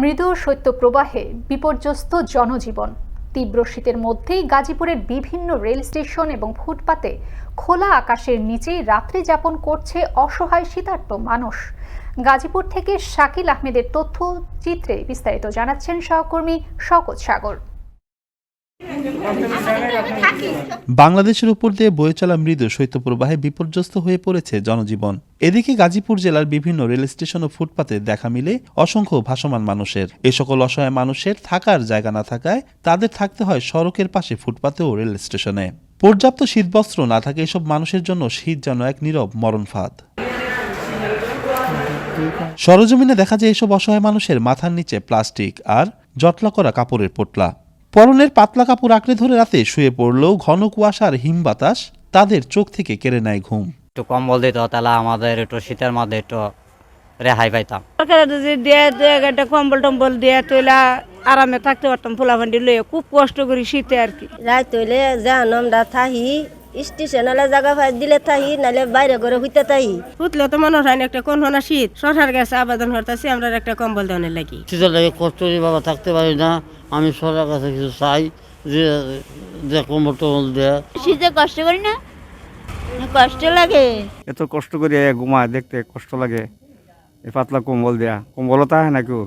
মৃদু শৈত্যপ্রবাহে বিপর্যস্ত জনজীবন। তীব্র শীতের মধ্যেই গাজীপুরের বিভিন্ন রেল স্টেশন এবং ফুটপাতে খোলা আকাশের নিচেই রাত্রি যাপন করছে অসহায় শীতার্ত মানুষ। গাজীপুর থেকে শাকিল আহমেদের তথ্য চিত্রে বিস্তারিত জানাচ্ছেন সহকর্মী শকত সাগর। বাংলাদেশের উপর দিয়ে বয়ে চলা মৃদু শৈত্যপ্রবাহে বিপর্যস্ত হয়ে পড়েছে জনজীবন। এদিকে গাজীপুর জেলার বিভিন্ন রেল স্টেশন ও ফুটপাতে দেখা মিলে অসংখ্য ভাসমান মানুষের। এ সকল অসহায় মানুষের থাকার জায়গা না থাকায় তাদের থাকতে হয় সড়কের পাশে ফুটপাতে ও রেল স্টেশনে। পর্যাপ্ত শীতবস্ত্র না থাকে এসব মানুষের জন্য শীত যেন এক নীরব মরণ ফাঁদ সরজমিনে দেখা যায় এসব অসহায় মানুষের মাথার নিচে প্লাস্টিক আর জটলা করা কাপড়ের পোটলা। পরনের পাতলা কাপড় আঁকড়ে ধরে রাতে শুয়ে পড়লেও ঘন কুয়াশার হিম বাতাস তাদের চোখ থেকে কেড়ে নেয় ঘুম। একটু কম্বল দিত তাহলে আমাদের একটু শীতের মধ্যে একটু রেহাই পাইতাম। সরকার যদি দিয়ে দিয়ে একটা কম্বল টম্বল দিয়ে তৈলা আরামে থাকতে পারতাম ফুলাফান্ডি লইয়া। খুব কষ্ট করি শীতে আর কি। রাত হইলে যা আমরা থাহি স্টেশন হলে জায়গা ফাই দিলে থাহি নাহলে বাইরে ঘরে হইতে থাহি উঠলে তো মনে হয় না একটা কোন হনা শীত। সরকার কাছে আবেদন করতেছি আমরা একটা কম্বল দেওয়ার লাগি। শীতের লাগে কষ্ট করে বাবা থাকতে পারি না। আমি সরকার কাছে কিছু চাই যে যে কম্বল টম্বল দেয়। শীতে কষ্ট করি না? কষ্ট লাগে। এত কষ্ট করে ঘুমায় দেখতে কষ্ট লাগে। এই পাতলা কম্বল দেয়া। কম্বলও তাহে না কেউ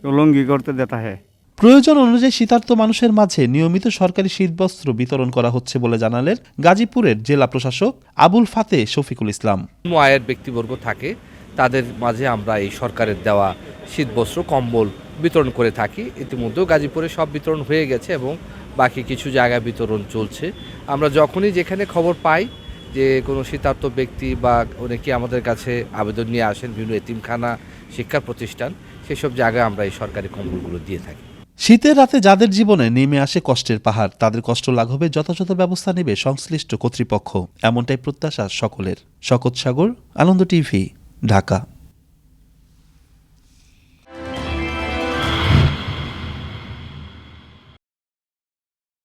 কেউ লুঙ্গি করতে দেতা হ্যাঁ প্রয়োজন অনুযায়ী শীতার্ত মানুষের মাঝে নিয়মিত সরকারি শীতবস্ত্র বিতরণ করা হচ্ছে বলে জানালেন গাজীপুরের জেলা প্রশাসক আবুল ফাতে শফিকুল ইসলাম। আয়ের ব্যক্তিবর্গ থাকে, তাদের মাঝে আমরা এই সরকারের দেওয়া শীতবস্ত্র, কম্বল বিতরণ করে থাকি। ইতিমধ্যেও গাজীপুরে সব বিতরণ হয়ে গেছে এবং বাকি কিছু জায়গায় বিতরণ চলছে। আমরা যখনই যেখানে খবর পাই যে কোনো শীতার্ত ব্যক্তি বা অনেকে আমাদের কাছে আবেদন নিয়ে আসেন, বিভিন্ন এতিমখানা, শিক্ষা প্রতিষ্ঠান, সেসব জায়গায় আমরা এই সরকারি কম্বলগুলো দিয়ে থাকি। শীতের রাতে যাদের জীবনে নেমে আসে কষ্টের পাহাড়, তাদের কষ্ট লাঘবে যথাযথ ব্যবস্থা নেবে সংশ্লিষ্ট কর্তৃপক্ষ। এমনটাই প্রত্যাশা সকলের। শকত সাগর, আনন্দ টিভি, ঢাকা।